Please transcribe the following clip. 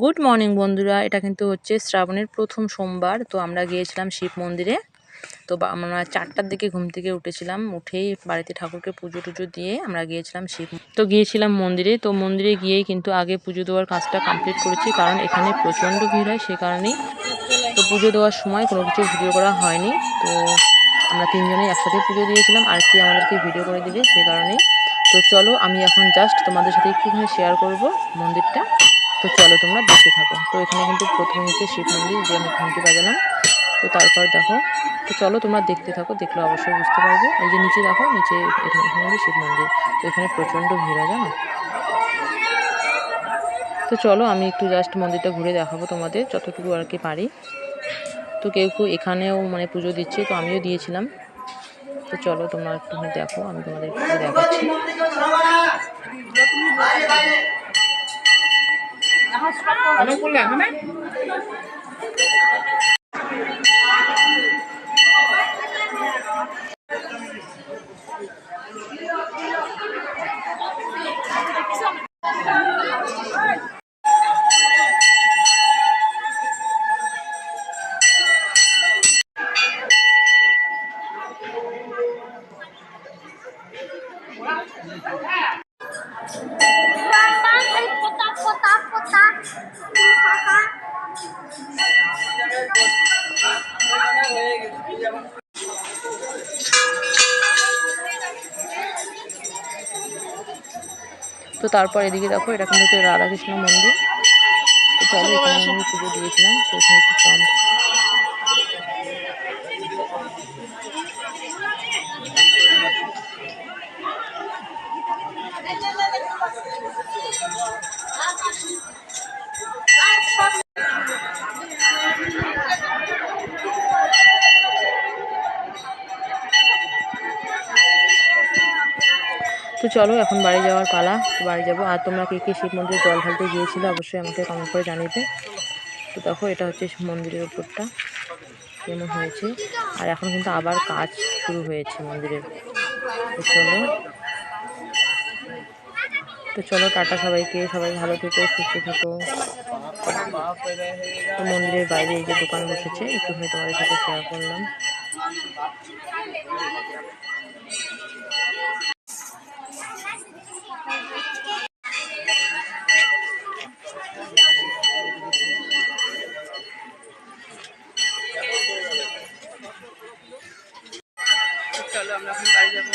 Good morning বন্ধুরা, এটা কিন্তু হচ্ছে শ্রাবণের প্রথম সোমবার, তো আমরা গিয়েছিলাম শিব মন্দিরে। তো আমরা চারটার দিকে ঘুম থেকে উঠেছিলাম, উঠেই বাড়িতে ঠাকুরকে পুজো টুজো দিয়ে আমরা গিয়েছিলাম শিব তো গিয়েছিলাম মন্দিরে, তো মন্দিরে গিয়েই কিন্তু আগে পুজো দেওয়ার কাজটা কমপ্লিট করেছি, কারণ এখানে প্রচণ্ড ভিড় হয়, সে কারণেই। তো পুজো দেওয়ার সময় কোনো কিছু ভিডিও করা হয়নি, তো আমরা তিনজনেই একসাথে পুজো দিয়েছিলাম, আর কি আমাদেরকে ভিডিও করে দিবে সে কারণেই। তো চলো, আমি এখন জাস্ট তোমাদের সাথে একটুখানি শেয়ার করব মন্দিরটা। তো চলো তোমরা দেখতে থাকো। তো এখানে কিন্তু প্রথমে হচ্ছে শিব মন্দির, যে আমি ঘন্টি বাজালাম। তো তারপর দেখো, তো চলো তোমরা দেখতে থাকো, দেখলে অবশ্যই বুঝতে পারবে। এই যে নিচে দেখো, নিচে এখানে এখানে শিব মন্দির। তো এখানে প্রচণ্ড ভিড় হয়, জানো? তো চলো, আমি একটু জাস্ট মন্দিরটা ঘুরে দেখাবো তোমাদের, যতটুকু আর কি পারি। তো কেউ কেউ এখানেও মানে পুজো দিচ্ছে, তো আমিও দিয়েছিলাম। তো চলো তোমরা একটু দেখো, আমি তোমাদের দেখাচ্ছি। অনেক তো তারপর এদিকে দেখো এটা কিন্তু হচ্ছে রাধাকৃষ্ণ মন্দির। তো চলো, এখানে আমি পুজো দিয়েছিলাম, তো এখানে একটু তো চলো, এখন বাড়ি যাওয়ার পালা। বাড়ি যাব। আর তোমরা কে কে শিব মন্দিরে জল ঢালতে গিয়েছিলে অবশ্যই আমাকে কমেন্ট করে জানিয়ে তো দেখো, এটা হচ্ছে মন্দিরের উপরটা কেমন হয়েছে। আর এখন কিন্তু আবার কাজ শুরু হয়েছে মন্দিরের। তো চলো। তো চলো, টাটা সবাইকে। সবাই ভালো থেকো, সুস্থ থেকো। তো মন্দিরের বাইরে এই যে দোকান বসেছে, একটুখানি তোমাদের সাথে শেয়ার করলাম। চলো আমরা এখন বাড়ি যাব।